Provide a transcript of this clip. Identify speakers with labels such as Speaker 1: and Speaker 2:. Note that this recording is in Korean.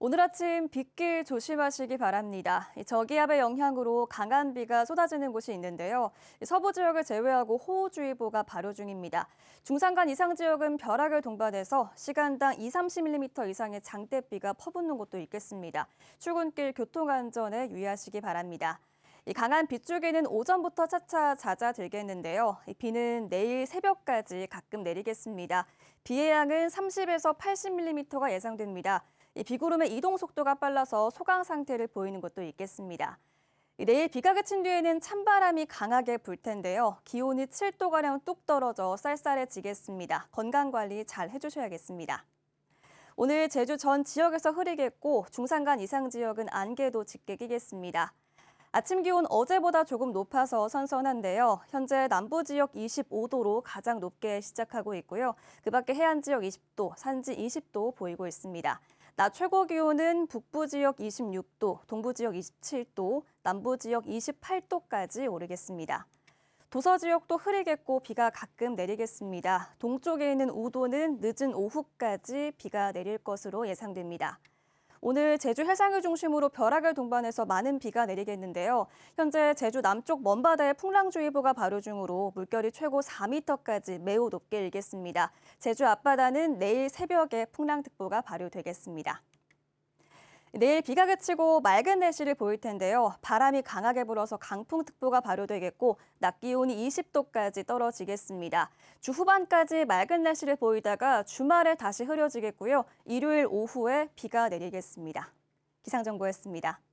Speaker 1: 오늘 아침 빗길 조심하시기 바랍니다. 이 저기압의 영향으로 강한 비가 쏟아지는 곳이 있는데요. 이 서부 지역을 제외하고 호우주의보가 발효 중입니다. 중산간 이상 지역은 벼락을 동반해서 시간당 2, 30mm 이상의 장대비가 퍼붓는 곳도 있겠습니다. 출근길 교통안전에 유의하시기 바랍니다. 이 강한 빗줄기는 오전부터 차차 잦아들겠는데요. 이 비는 내일 새벽까지 가끔 내리겠습니다. 비의 양은 30에서 80mm가 예상됩니다. 이 비구름의 이동 속도가 빨라서 소강 상태를 보이는 곳도 있겠습니다. 이 내일 비가 그친 뒤에는 찬바람이 강하게 불 텐데요. 기온이 7도가량 뚝 떨어져 쌀쌀해지겠습니다. 건강관리 잘 해주셔야겠습니다. 오늘 제주 전 지역에서 흐리겠고 중산간 이상 지역은 안개도 짙게 끼겠습니다. 아침 기온 어제보다 조금 높아서 선선한데요. 현재 남부 지역 25도로 가장 높게 시작하고 있고요. 그 밖에 해안 지역 20도, 산지 20도 보이고 있습니다. 낮 최고 기온은 북부 지역 26도, 동부 지역 27도, 남부 지역 28도까지 오르겠습니다. 도서 지역도 흐리겠고 비가 가끔 내리겠습니다. 동쪽에 있는 우도는 늦은 오후까지 비가 내릴 것으로 예상됩니다. 오늘 제주 해상을 중심으로 벼락을 동반해서 많은 비가 내리겠는데요. 현재 제주 남쪽 먼바다에 풍랑주의보가 발효 중으로 물결이 최고 4m까지 매우 높게 일겠습니다. 제주 앞바다는 내일 새벽에 풍랑특보가 발효되겠습니다. 내일 비가 그치고 맑은 날씨를 보일 텐데요. 바람이 강하게 불어서 강풍특보가 발효되겠고 낮 기온이 20도까지 떨어지겠습니다. 주 후반까지 맑은 날씨를 보이다가 주말에 다시 흐려지겠고요. 일요일 오후에 비가 내리겠습니다. 기상정보였습니다.